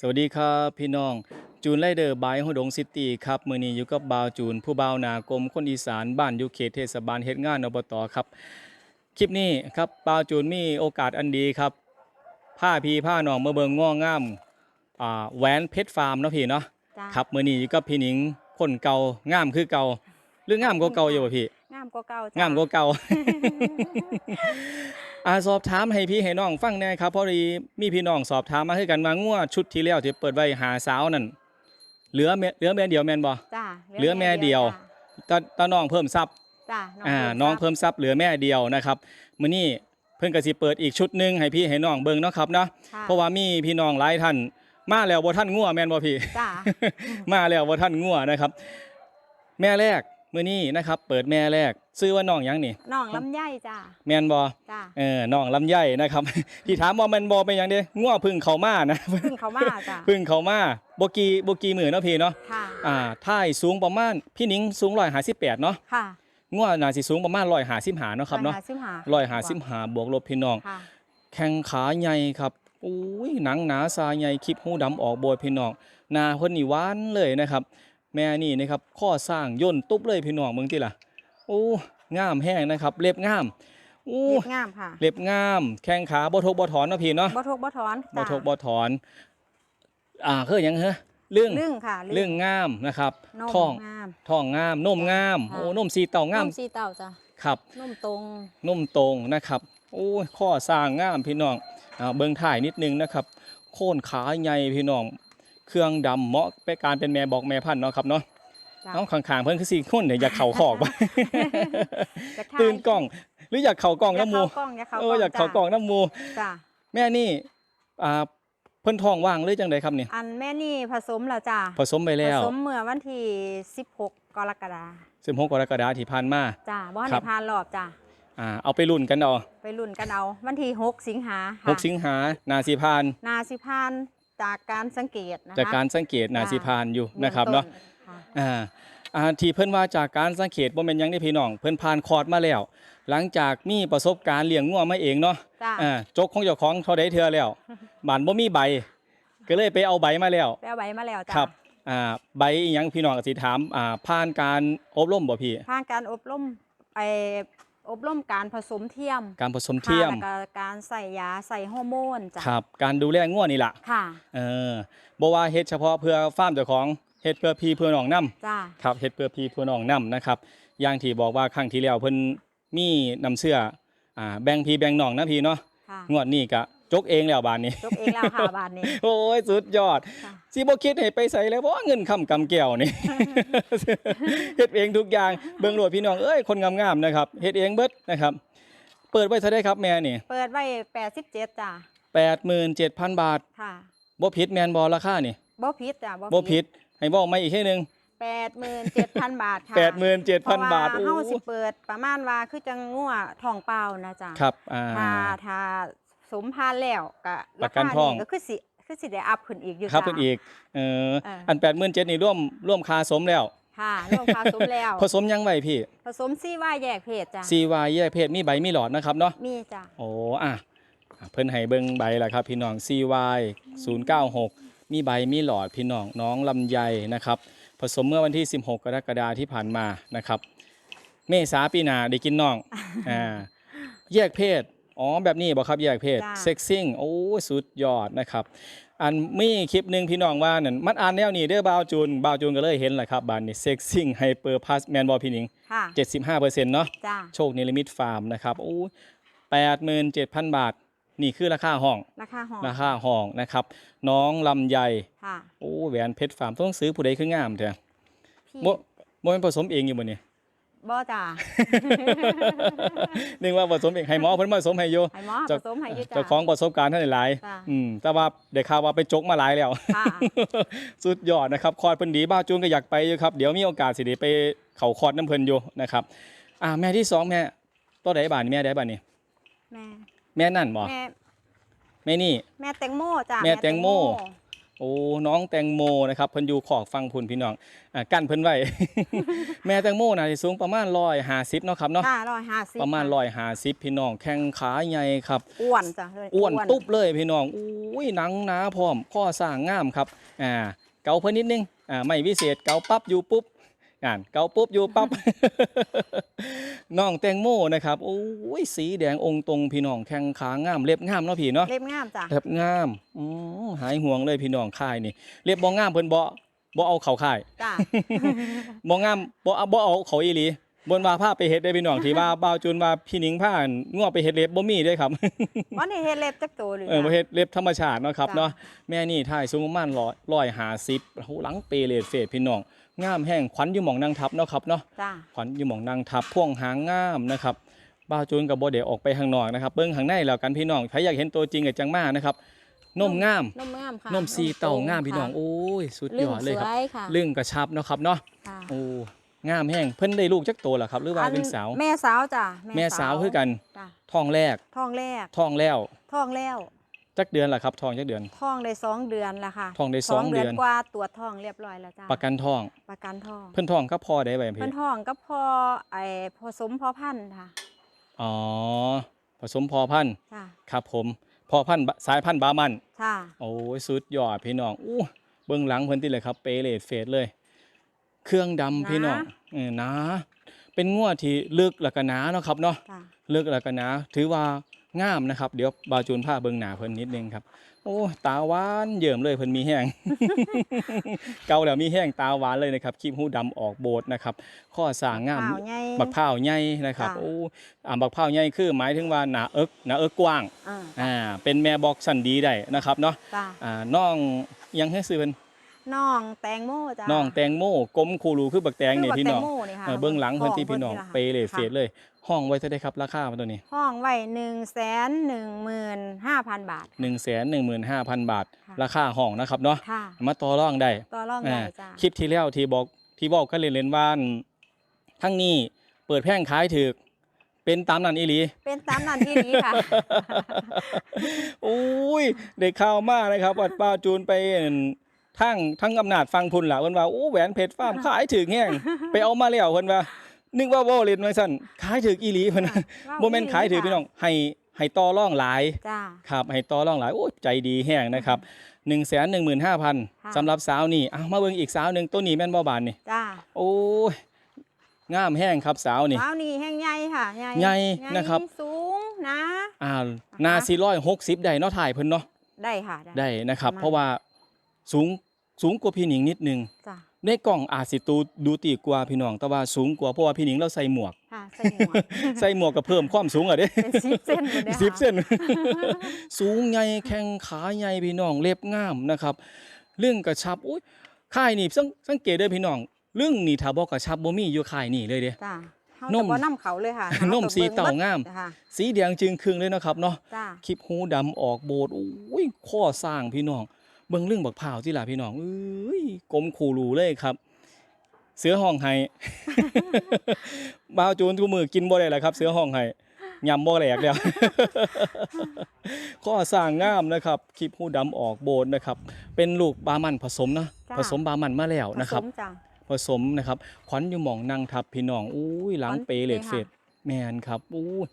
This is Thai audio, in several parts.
สวัสดีครับพี่น้อง จูนไลเดอร์บายหดงซิตี้ครับมื้อนี้อยู่กับบาวจูน ผู้บ่าวหนากรมคนอีสานบ้านอยู่เขตเทศบาลเฮ็ดงานอบตครับ คลิปนี้ครับบาวจูนมีโอกาสอันดีครับผ้าพี่ผ้าน้องมาเบิงง้องามอ่าแหวนเพชรฟาร์มเนาะพี่เนาะจ้าครับมื้อนี้อยู่กับพี่หนิงคนเก่างามคือเก่าหรืองามกว่าเก่าอยู่บ่พี่งามกว่าเก่าจ้งามกว่าเก่า อาสอบถามให้พี่ให้น้องฟังแหน่ครับเพราะดีมีพี่น้องสอบถามมาคือกันว่างัวชุดที่แล้วที่เปิดไว้หาสาวนั่นเหลือแม่เหลือแม่เดียวแม่นบ่จ้าเหลือแม่เดียวตาตาน้องเพิ่มทรัพย์จ้าอ่าน้องเพิ่มทรัพย์เหลือแม่เดียวนะครับมื้อนี้เพิ่นก็สิเปิดอีกชุดหนึงให้พี่ให้น้องเบิ่งเนาะครับเนาะค่เพราะว่ามีพี่น้องหลายท่านมาแล้วบ่ทันงัวแม่นบ่พี่จ้ามาแล้วบ่ทันงัวนะครับ แม่แรกมื้อนี้นะครับ เปิดแม่แรกชื่อว่าน้องหยังนี่น้องลำไยจ้าแม่นบ่จ้า เออน้องลำไยนะครับ ที่ถามว่ามันบอเป็นหยังเด้ง่วพึ่งเขามานะเพิ่งเขามาจ้าพึ่งเขามาบกีบกีมือเนาะพี่เนาะค่ะอ่าท่ายสูงประมาณพี่นิ้งสูงร้อยหาสิบแปดเนาะค่ะง่วน่าสิสูงประมาณร้อยหาสิบหาเนาะครับเนาะสิบห้าร้อยหาสิบหาบวกลบพี่น้องค่ะแข้งขาใหญ่ครับอุ้ยหนังหนาซาใหญ่คลิปหูดำออกโบยพี่น้องหน้าเพิ่นนี่หวานเลยนะครับ แม่นี่นะครับข้อสร้างย่นตุ๊บเลยพี่น้องเมืองที่ล่ะโอ้งามแห้งนะครับ เล็บงามโอ้เรียบงามค่ะเล็บงาม แข้งขาบ่ทกบ่ถอนเนาะพี่เนาะบ่ทกบ่ถอนบ่จ้าทกบ่ถอน อ่าคือหยังเหรอเรื่องเรื่องค่ะเรื่องงามนะครับนมท้องงามท้องงามนมงามค่ะโอ้นมสีเต่างามนมสีเต่าจ้าครับนมตรงนมตรงนะครับโอ้ยข้อสร้างงามพี่น้องอ่าเบิ่งถ่ายนิดนึงนะครับ โค่นขาใหญ่พี่น้อง เครื่องดำเหมาะไปการเป็นแม่บอกแม่พันธุ์เนาะครับเนาะจ้าเอาข้างๆเพิ่นคือสี่คนเนี่ยอยากเข่าขอกบ่จะถ่ายตื่นกล้อง หรืออยากเข่ากล้องอยากน้ำหมูเข้ากล้องอยากเข้าเอออยากเข่ากล้องน้ำหมู จ้าแม่นี่อ่าเพิ่นท้องว่างหรือจังไดครับเนี่ยอันแม่นี่ผสมแล้วจ้าผสมไปแล้ว ผสมเมื่อวันที่16 กรกฎาคม16กรกฎาคมที่ผ่านมา จ้าบ่ครัในบพานรอบจ้าอ่าเอาไปรุ่นกันเอาไปลุ้นกันเอาวันที่6สิงหาหกสิงหานาสีพาน นาสิพานจากการสังเกตนะคะจากการสังเกตนาสีพานอยู่นะครับบื้เนาะงต้ค่ะอ่า อ่าที่เพิ่นว่าจากการสังเกตบ่แม่นหยังได้พี่น้อง เพิ่นผ่านคอร์สมาแล้ว หลังจากมีประสบการณ์เลี้ยงงัวมาเองเนาะจ้าอ่าจกของเจ้าของเท่าใดเทื่อแล้วบ้านบ่มีใบ ก็เลยไปเอาใบมาแล้ว แปลใบมาแล้วจ้าครับอ่าใบอิหยังพี่น้องก็สิถามอ่าผ่านการอบรมบ่พี่ ผ่านการอบรมไปอบรมการผสมเทียมการผสมเทียมค่ะแล้วก็การใส่ยาใส่ฮอร์โมนจ้ะครับ การดูแลงัวนี่ล่ะค่ะ เออบ่ว่าเฮ็ดเฉพาะเพื่อฟาร์มเจ้าของ เฮ็ดเพื่อพี่เพื่อน้องนํจ้าครับเฮ็ดเพื่อพี่เพื่อน้องนํนะครับอย่างที่บอกว่าครั้งที่แล้วเพิ่นมีน้ำเชื่ออ่าแบ่งพี่แบ่งน้องนะพี่เนาะค่ะงวดนี้ก็จกเองแล้วบานนี้ จบเองแล้วค่ะบานนี้ โอ้ยสุดยอดค่ะ สิบ่คิดให้ไปใส่แล้วบ่เงินคำกำแก้วนี่ เฮ็ดเองทุกอย่างเบิ่งโลดพี่น้องเอ้ยคนงามๆนะครับเฮ็ดเองเบิดนะครับ เปิดไว้เท่าได้ครับแม่นี่เปิดไว้87จ้ะ87,000 บาทค่ะบ่ผิดแม่นบ่ราคานี่บ่ผิดจ้ะบ่ผิด ให้บอกมาอีกทีหนึง87,000บาทค่ะ87,000บาทเพระว่โอ้ เฮาสิเปิดประมาณว่าคือจังงัวท้องเปล่านะจ้ะครับอ่า ถ้าถ้าสมพานแล้วก็ประกันท้อง ก็คือสิคือสิได้อัพขึ้นอีกอยู่ครับจ้ะ เพิ่นอีกเออเอออั อัน87,000นี่ร่วมร่วมค่าสมแล้ว ค่ะรวมค่าสมแล้ว ผสมยังไว้พี่ผสมซี่ว่าแยกเพศจ้ะ CY แยกเพศมีใบมีหลอดนะครับเนาะ มีจ้ะ โอ้อะเพิ่นให้เบิ่งใบแล้วครับ พี่น้อง CY 096 มีใบมีหลอดพี่น้องน้องลำไยนะครับผสมเมื่อวันที่ 16 กรกฎาคมที่ผ่านมานะครับ เมษาปีหน้าได้กินน้องอ่าแยกเพศอ๋อแบบนี้บ่ครับแยกเพศจ้าเซ็กซิ่งโอ้สุดยอดนะครับ อันมีคลิปหนึ่งพี่น้องว่านั่นมันอ่านแนวนี้เด้อบาวจูนบาวจูนก็เลยเห็นแหละครับบานนี้เซ็กซิ่งไฮเปอร์พาสแมนบอพี่หนิงค่ะ75%เนาะจ้ะโชคนิรมิตฟาร์มนะครับโอ้แปดหมื่นเจ็ดพันบาท นี่คือราคาห้อง ราคาหอมราคาห้องนะครับ น้องลำไยค่ะโอ้แหวนเพชรฟาร์มต้องซื้อผู้ใดคืองามเถอะพี่โมโมเป็นผสมเองอยู่บ่เนี่ยบ่จ้ะนึกว่าผสมเองให้หมอเพิ่นมาผสมให้อยู่ให้หมอผเจ้าสมให้อยู่จ้ะเจ้าของประสบการณ์ท่านหลายจ้ะอืมแต่ว่าได้ข่าวว่าไปจกมาหลายแล้ว ค่ะ สุดยอดนะครับ คอร์ดเพิ่นดีบ้าวจูนก็อยากไปอยู่ครับ เดี๋ยวมีโอกาสสิได้ไปเขาคอร์ดน้ำเพิ่นอยู่นะครับ อ่าแม่ที่สองแม่ตัวใดบ้านนี่แม่ใดบ้านนี่แม่ แม่นั่นบ่แม่แม่นี่ แม่แตงโมจ้ะแม่แตงโม โอ้น้องแตงโมนะครับเพิ่นอยู่ขอกฟังพุ่นพี่น้องอ่ากั้นเพิ่นไว้ แม่แตงโมน่าสิสูงประมาณ150เนาะครับเนาะค่ะร้อยห้าสิบประมาณ150พี่น้องแข้งขาใหญ่ครับ อ้วนจ้ะเลยอ้วนตุ๊บเลยพี่น้องอุ้ยหนังหนาพร้อมข้อสร้างงามครับอ่าเกาเพิ่นนิดนึงอ่าไม่วิเศษเกาปั๊บอยู่ปุ๊บอ่านเกาปุ๊บอยู่ปั๊บ น้องแตงโมนะครับโอ้ยสีแดงองค์ตรงพี่น้องแข้งขางามเล็บงามเนาะพี่เนาะเล็บงามจ้ะเล็บงามอืมหายห่วงเลยพี่น้องค่ายนี่เล็บบ่งามเพิ่นบ่บ่เอาเข้าค่ายจ้ะบ่งามบ่เอาบ่เอาเขาอีหลี บนว่าผ้าไปเฮ็ดได้พี่น้องที่ว่าบ่าวจุนว่าพี่หนิงผ้างัวไปเฮ็ดเล็บบ่มีเด้ครับ วันนี้เฮ็ดเล็บจักตัวหรือเออประจ้ะเภทเล็บธรรมชาติเนาะครับจ้ะเนาะแม่นี่ถ่ายสูงประมาณร้อยร้อยหาสิบโหหลังเปเลดเฟดพี่น้องงามแห้งขวัญอยู่หมองนางทับเนาะครับเนาะจ้ะขวัญอยู่หมองนางทับพ่วงหางงามนะครับบ้าวจูนกับโบเดออกไปข้างนอกนะครับเบิ้งข้างในแล้วกันพี่น้องใครอยากเห็นตัวจริงกับจังมานะครับนมงามนมงามค่ะนมซีเต่างามพี่น้องค่ะโอ้ยสุดลึยงอดเลยสครับวยค่ะลึงกระชับเนาะครับเนาะค่ะโอ้ งามแห้งเพิ่นได้ลูกจักโตเหรอครับ หรือว่าเป็นสาว แม่สาวจ้ะแม่สาวคือกันจ้ะท้องแรกท้องแรกท้องแล้วท้องแล้วจักเดือนล่ะครับท้องจักเดือนท้องได้สองเดือนแล้วค่ะท้องได้สองเดือนกว่าตรวจท้องเรียบร้อยแล้วจ้ะประกันท้องประกันท้องเพิ่นท้องก็พอได้ไว้เพิ่พี่นท้องก็พอไอ้ผสมพอพันธุ์ค่ะอ๋อผสมพอพันธุ์จ้ะครับผมพอพันธุ์บะสายพันธุ์บามันค่ะโอ้ยสุดยอดพี่น้องอู้เบื้องหลังเพิ่นติเลยครับเปเลดเฟดเลย เครื่องดำพี่น้อง เออหนาเป็นงวดที่ลึกแล้วก็หนาเนาะครับเนาะจ้ะลึกแล้วก็หนาถือว่างามนะครับ เดี๋ยวบาวจูนผ้าเบิ่งหนาเพิ่นนิดนึงครับ โอ้ยตาหวานเยิ่มเลยเพิ่นมีแห้ง เกาแล้วมีแห้งตาหวานเลยนะครับคีบหูดำออกโบดนะครับ ข้อสร้างงาม ข่าวใหญ่ บักพร้าวใหญ่นะครับค่ะ โอ้อ่าบักพร้าวใหญ่คือหมายถึงว่าหนาเอิกหนาเอิกกว้างอ่าอ่าเป็นแม่บอกสันดีได้นะครับเนาะจ้ะอ่าน้องยังให้ซื้อเป็น น้องแตงโมจ้ะน้องแตงโมกลมคูรูคือบักแตงนี่คือพี่น้องแตโมนี่ค่ะเออเบื้องหลังเพิ่นที่พี่น้องท้เปเลดเฟดเลย ห้องไว้เท่าไดครับราคามันตัวนี้ ห้องไว้หนึ่งแสนหนึ่งหมื่นห้าพันบาท1 1 5 0 0 0บาทค่ะราคาห้องนะครับเนาะค่ะมาต่อรองได้ต่อรองอ่าได้จ้ะคลิปที่แล้วที่บอกที่บอกกันเล่นๆว่าทั้งนี้เปิดแพร่งขายถึกเป็นตามนั้นอีหลี เป็นตามนั้นที่นี้ค่ะโอ้ยได้ข่าวมากนะครับวัดป้าจูนไป ทั้งทั้งอำนาจฟังพุ่นล่ะเพิ่นว่าโอ้แหวนเพชรฟาร์มขายถึกแห้งไปเอามาแล้วเพิ่นว่า นึกว่าโว้เล่นไว้ซั่นขายถึกอีหลีเพิ่นนะบ่แม่นขายถึกพี่น้องให้ให้ต่อรองหลาย จ้า ครับให้ต่อรองหลายโอ้ยใจดีแห้งนะครับ115,000สำหรับสาวนี่อะมาเบิ่งอีกสาวหนึงตัวนี้แม่นบ่บานนี่จ้าโอ้ยงามแห้งครับสาวนี่ เท้านี่แห้งใหญ่ค่ะใหญ่ใหญ่นะครับ สูงนะ อ่านา460ได้เนาะถ่ายเพิ่นเนาะ ได้ค่ะ ได้นะครับประมาณเพราะว่าสูง สูงกว่าพี่หนิงนิดนึงจ้าในกล่องอาจสิตูดูตีกว่าพี่น้องแต่ว่าสูงกว่าเพราะว่าพี่หนิงเราใส่หมวก ค่ะใส่หมวกใส่หมวกก็เพิ่มความสูงอะเด้เป็นสิบเส้นหมดเลยสิบค่ะเส้น สูงใหญ่แข้งขาใหญ่พี่น้องเล็บงามนะครับ เรื่องกระชับอุ้ยค่ายนี่สังสังเกตเด้อพี่น้อง เรื่องนี่ถ้าบอกกระชับบ่มีอยู่ค่ายนี่เลยเด้ จ้าเขานจะมบ่น้ำเขาเลยค่ะนมสีเต่างาม ค่ะสีแดงจึงครึ่งเลยเนาะครับเนาะ จ้าคลิปหูดำออกโบดอุ้ยข้อสร้างพี่น้อง เบิ่งเรื่องบักพร้าวที่ล่ะพี่น้องเอ้ยกลมคูรูเลยครับ เสือห้องไห้ บ่าวจูนทุกมือกินบ่ได้แล้วครับ เสือห้องไห้ยำบ่แหลกแล้ว ข้อสร้างงามนะครับคลิปหูดำออกโบดนะครับ เป็นลูกบามันผสมนะจ้ะ ผสมบามันมาแล้วนะครับ ผสมจ้าผสมนะครับขวัญอยู่หมองนั่งทับพี่น้องอุ้ยหลังขวัญเปเลดเลยเฟค่ะดแมนครับอุ้ย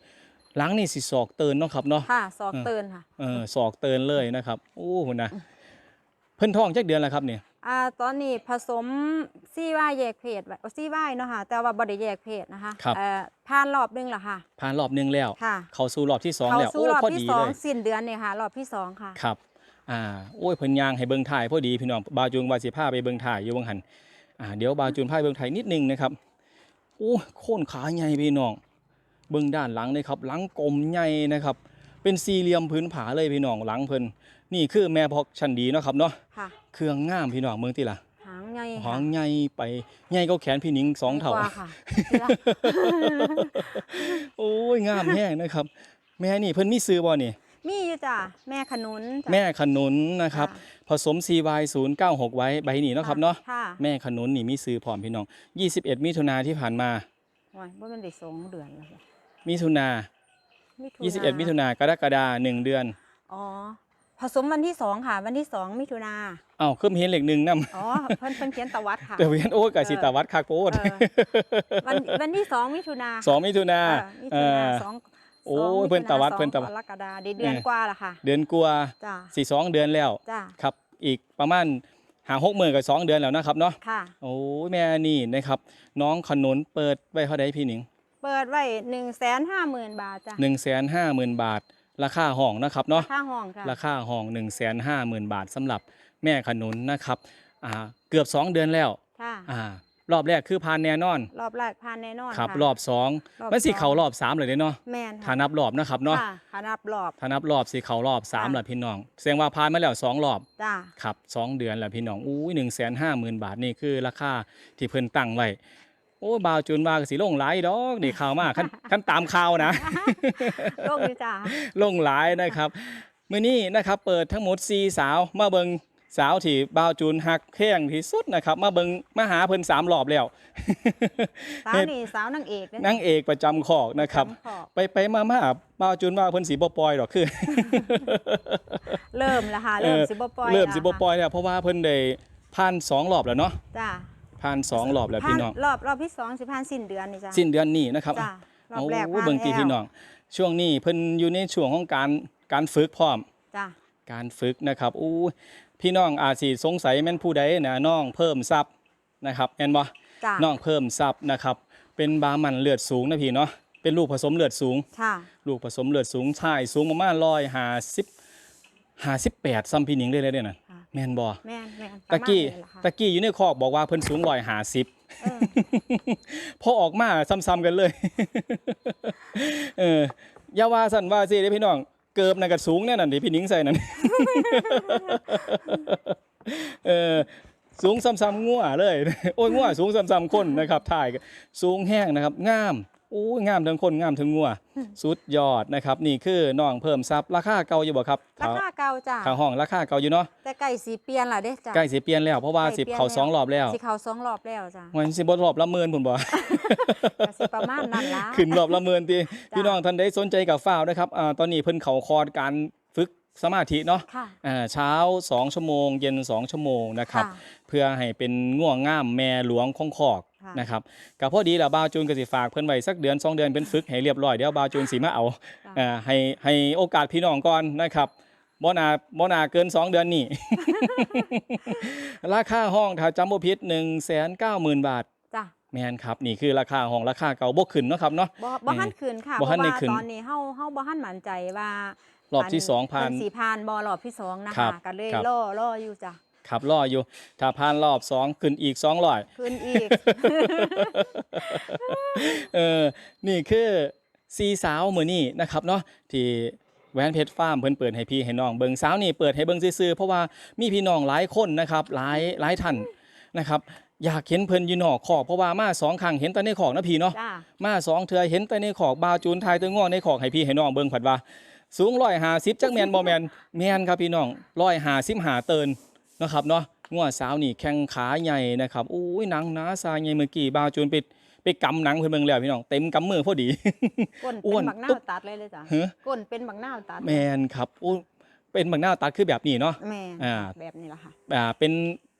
หลังนี่สิศอกเตือนเนาะครับเนาะ ค่ะซอกเออ เตือนค่ะ เออศอกเตือนเลยนะครับโอ้โหนะเพิ่นท้องจักเดือนแล้วครับเนี่ยอ่าตอนนี้ผสมซี่ว่ายแยกเพศไว้ซี่ว่ายเนาะค่ะแต่ว่าบ่ได้แยกเพศนะคะครับเอ่อผ่านรอบหนึงแล้วค่ะ ผ่านรอบหนึงแล้วค่ะเข้าสู่รอบที่สองเขาแล้วสู้โอ้รอบพอที่ดีสอเลงยสิ้นเดือนเนี่ยค่ะ รอบที่สองค่ะครับอ่าโอ้ยเพิ่นย่างให้เบิ่งถ่ายพอดีพี่น้องบาวจูนว่าสิพาไปเบิ่งถ่ายอยู่เบิ่งหันอ่าเดี๋ยวบาวจูนพาไปเบิ่งถ่ายนิดนึงนะครับโอ้ยโค่นขาใหญ่พี่น้องเบิ่งด้านหลังเลยครับ หลังกลมใหญ่นะครับ เป็นสี่เหลี่ยมพื้นผาเลยพี่น้องหลังเพิ่นนี่คือแม่พอกชั้นดีเนาะครับเนาะค่ะเครื่องงามพี่น้องเมืองติล่ะหางใหญ่หาค่ะงใหญ่ไปใหญ่ก็แขนพี่หนิงสองเท่าใหญ่กว่ค่ะโอ้ยงามแห้งนะครับ แม่นี่เพิ่นมีซื้อบ่นี่มีอยู่จ้ะแม่ขนุนจ้ะแม่ขนุนนะครับค่ะผสม CY 096 ไว้ใบนี้เนาะครับเนาะค่ะแม่ขนุนนี่มีซื้อพร้อมพี่น้อง 21 มิถุนาที่ผ่านมาโอ้ยว่ามันได้สองเดือนแล้วค่ะมิถุนา มิถุ21มิถุนากรกฎาคม1เดือน อ๋อผผสมวันที่สองค่ะ วันที่สองมิถุนาอ้าวคือเห็นเลขหนึ่งนำอ๋อเพิ่นเพิ่นเขียนตะวัดค่ะแต่เห็นโอ้ยกะสิตาวัดคักโพดเออวันวันที่สองมิถุนาสองมิถุนาเออมิถุนาเออสองโอ้ยสงมิถุาเพิ่นตะวัดสองเพิ่นตะวัดกรกฎาคมเดือนกว่าละค่ะ เดือนกลัวาจ้าสี่สองเดือนแล้วจ้าครับ อีกประมาณหาหกหมื่นกับสองเดือนแล้วนะครับเนาะค่ะโอ้ยแม่นี่นะครับ น้องขนุนเปิดไว้เท่าใดพี่หนิง เปิดไว้หนึ่งแสนห้าหมื่นบาทจ้ะหนึ่งแสนห้าหมื่นบาท ราคาห้องนะครับเนาะค่าห้องค่ะราคาห้อง1นึ่งแสนห้าหมื่นบาทสำหรับแม่ขนุนนะครับอ่าเกือบ2เดือนแล้วค่ะอ่ารอบแรกคือผ่านแน่นอน รอบแรกผ่านแน่นอนครับะรอบสองรอบมันสิสองเขารอบสามเลยเด้เนาะแม่นถ้าค่ะนับรอบนะครับเนาะค่ะถ้านับรอบถ้านับรอบสิเขารอบสามค่ะแหละพี่น้องแสดงว่าผ่านมาแล้วสองรอบจ้าครับสองเดือนแล้วพี่น้องอู้หนึ่งแสนห้าหมื่นบาทนี่คือราคาที่เพิ่นตั้งไว้ โอ้บาวจูนว่าก็สิลงหลายดอกนี่ข่าวมากขั้นขั้นตามข่าวนะ โลกนี้จ้าลงหลายนะครับมื้อนี้นะครับเปิดทั้งหมด4สาวมาเบิงสาวที่บาวจูนหักแข้งที่สุดนะครับ มาเบิงมาหาเพิ่นสามรอบแล้ว สาวนี่สาวนางเอกเด้นางเอกประจำขอกนะครับจำขอบไปไปมามาบาวจูนว่าเพิ่นสีบ่ปล่อยดอกคือ เริ่มแล้วค่ะเริ่มสิบ่ปล่อยเริ่มสิแล้วบ่ปล่อยแล้วเพราะว่าเพิ่นได้ผ่านสองรอบแล้วเนาะ จ้า ผ่านสองรอบแล้วผ่าพี่นน้องรอบรอบที่สองสิผ่านสิ้นเดือนนี่จ้าสิ้นเดือนนี้นะครับจ้ารอบแรกโอ้ผ่านเบิ่งตีแล้วพี่น้องช่วงนี้เพิ่นอยู่ในช่วงของการการฝึกพร้อม จ้าการฝึกนะครับอู้พี่น้องอาจสิสงสัยแม่นผู้ใดนะน้องเพิ่มทรัพย์นะครับแม่นบ่จ้าน้องเพิ่มทรัพย์นะครับ เป็นบามันเลือดสูงนะพี่เนาะเป็นลูกผสมเลือดสูง ค่ะ ลูกผสมเลือดสูงชายสูงประมาณร้อยห้าสิบห้าสิบแปดซัมพี่หนิงเลยเลยเนี่ยนะค่ะ แม่นบ่แม่นแม่นตะกี้ประมาณนี้แหละค่ะตะกี้อยู่ในคอกบอกว่าเพิ่นสูงร้อยห้าสิบ เออ พอออกมาซ้ำๆกันเลย เอออย่าว่าสั่นว่าสิเด้พี่น้อง เกิบนั่นก็สูงแน่นั่นดิพี่หนิงใส่นั่น เออสูงซ้ำๆงัวเลย โอ้ยงัวสูงซ้ำๆคนนะครับถ่ายก็สูงแห้งนะครับงามโอ้ยงามทั้งคนงามทั้งงัวสุดยอดนะครับ นี่คือน้องเพิ่มทรัพย์ราคาเก่าอยู่บ่ครับราคาเก่าจ้าทางห้องราคาเก่าอยู่เนาะแต่ไก่สีเปลี่ยนล่ะเด้จ้าใกล้สิเปลี่ยนแล้วเพราะว่าใกล้สิบเปลี่ยนเขาสองรอบแล้วสิเขาสองรอบแล้วจ้ามันสิบ่รอบละหมื่นพุ่นบ่ก็สิประมาณนั้นล่ะขึ้นรอบละหมื่นตีจ้ะพี่น้องท่านได้สนใจกับฝ้าวนะครับอ่าตอนนี้เพิ่นเขาคอร์สการฝึกสมาธิเนาะค่ะอ่าเช้า 2 ชั่วโมง เย็น 2 ชั่วโมงนะครับค่ะเพื่อให้เป็นง่วงง่ามแม่หลวงของคอกค่ะ นะครับกับพอดีแล้วบาวจูนก็สิฝากเพิ่นไว้สักเดือน2เดือนเป็นฝึกให้เรียบร้อยเดี๋ยวบาวจูนสิมาเอาจ้ะอ่าให้ให้โอกาสพี่น้องก่อนนะครับบ่นาบ่นาเกิน 2 เดือนนี่ ราคาห้องถ้าจำบ่ผิด190,000 บาทจ้าแม่นครับ นี่คือราคาห้องราคาเก่าบ่ขึ้นเนาะครับเนาะบ่บ่หันคืนค่ะบ่ทันได้เพราะว่าขึ้นตอนนี้เฮาเฮาบ่หันมั่นใจว่ารอบที่สองผ่านเพิ่สีผ่านบ่รอบที่สองนะครัคะบก็เลยครับรอรออยู่จ้ะ ขับรออยู่ ถ้าผ่านรอบสองขึ้นอีกสองร้อยขึ้นอีก เออ นี่คือซีสาวมือนี่นะครับเนาะที่แหวนเพชรฟาร์มเพิ่นเปิดให้พี่ให้น้องเบิงสาวนี่เปิดให้เบิงซื่อๆเพราะว่ามีพี่น้องหลายคนนะครับหลายหลายท่านนะครับ อยากเห็นเพิ่นอยู่นอกขอกเพราะว่ามาสองครั้งเห็นแต่ในขอกนะพี่เนาะจ้า มาสองเทือเห็นแต่ในขอกบาวจูนทายตัวง่วงในขอกให้พี่ให้น้องเบิ่งผัดว่า สูงร้อยหาสิบจักแมนบ่แมนแมนครับพี่น้องร้อยหาสิบหาเติน นะครับเนาะง่วงสาวนี่แข้งขาใหญ่นะครับอุ้ยหนังหนาซายใหญ่เมื่อกี้บาวจูนไปไปกำหนังเพิ่นเบิ่งแล้วพี่น้องเต็มกำมือพอดีก้นอ้เป็วนนบักหน้าตุ๊บตัดเลยเลยจ้ะเฮ้อก้นเป็นบักหน้าตัดแมนครับอู้เป็นบักหน้าวตัดคือแบบนี้เนาะแม่นอ่าแบบนี้ล่ะค่ะอ่าเป็น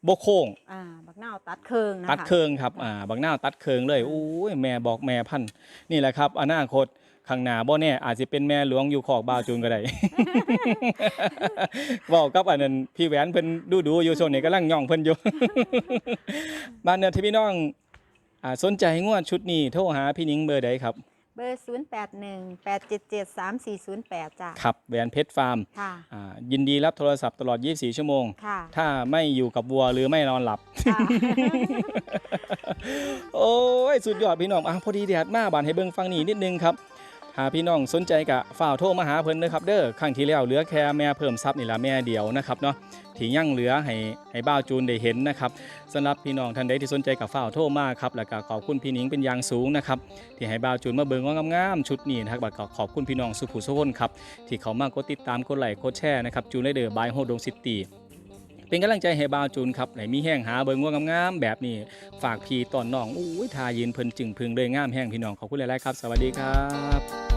โบกโค้งอ่าบักหน้าตัดเคืองนะคะตัดเคืองครับอ่าบักหน้าวตัดเคืองเลยโอ้ยแม่บอกแม่พันธุ์นี่แหละครับอนาคต ข้างหน้าบ่แน่อาจจะเป็นแม่หลวงอยู่ขอกบาวจูนก็ได้ บอกกับอันนั้นพี่แหวนเพิ่นดูดูๆอยู่ช่วงนี้กำลังย่องเพิ่นอยู่ บ้านเนี่ยที่พี่น้องอ่าสนใจงวดชุดนี้โทรหาพี่นิ้งเบอร์ใดครับเบอร์ 0 8 1 8 7 7 3 4 0 8จ้ะครับแหวนเพชรฟาร์มค่ะ อ่ายินดีรับโทรศัพท์ตลอด 24 ชั่วโมง ค่ะถ้าไม่อยู่กับวัวหรือไม่นอนหลับ ค่ะ โอ้ย สุดยอดพี่น้องอะพอดีแดดมาบานให้เบิ่งฟังนี่นิดนึงครับ หาพี่น้องสนใจกะฝ่าวโทรมาหาเพิ่นนะครับเด้อครั้งที่แล้วเหลือแค่แม่เพิ่มทรัพย์นี่ละแม่เดียวนะครับเนาะที่ยังเหลือให้ให้บ้าวจูนได้เห็นนะครับสำหรับพี่น้องท่านใดที่สนใจกับฝ่าวโทรมาครับแล้วก็ขอบคุณพี่หนิงเป็นอย่างสูงนะครับที่ให้บ้าวจูนมาเบิ่งว่างามๆชุดนี้นะครับแล้วก็ขอบคุณพี่น้องสุขุสุขคนครับที่เขามากดติดตามกดไลค์กดแชร์นะครับจูนได้เดอร์บายโฮดงซิตี้ เป็นกำลังใจให้บาวจูนครับไหนมีแห้งหาเบิงว่างามๆแบบนี้ฝากพี่ตอนน้องอุ้ยทายืนเพิ่นจึงพึงเลยงามแห้งพี่น้องขอบคุณหลายๆครับ สวัสดีครับ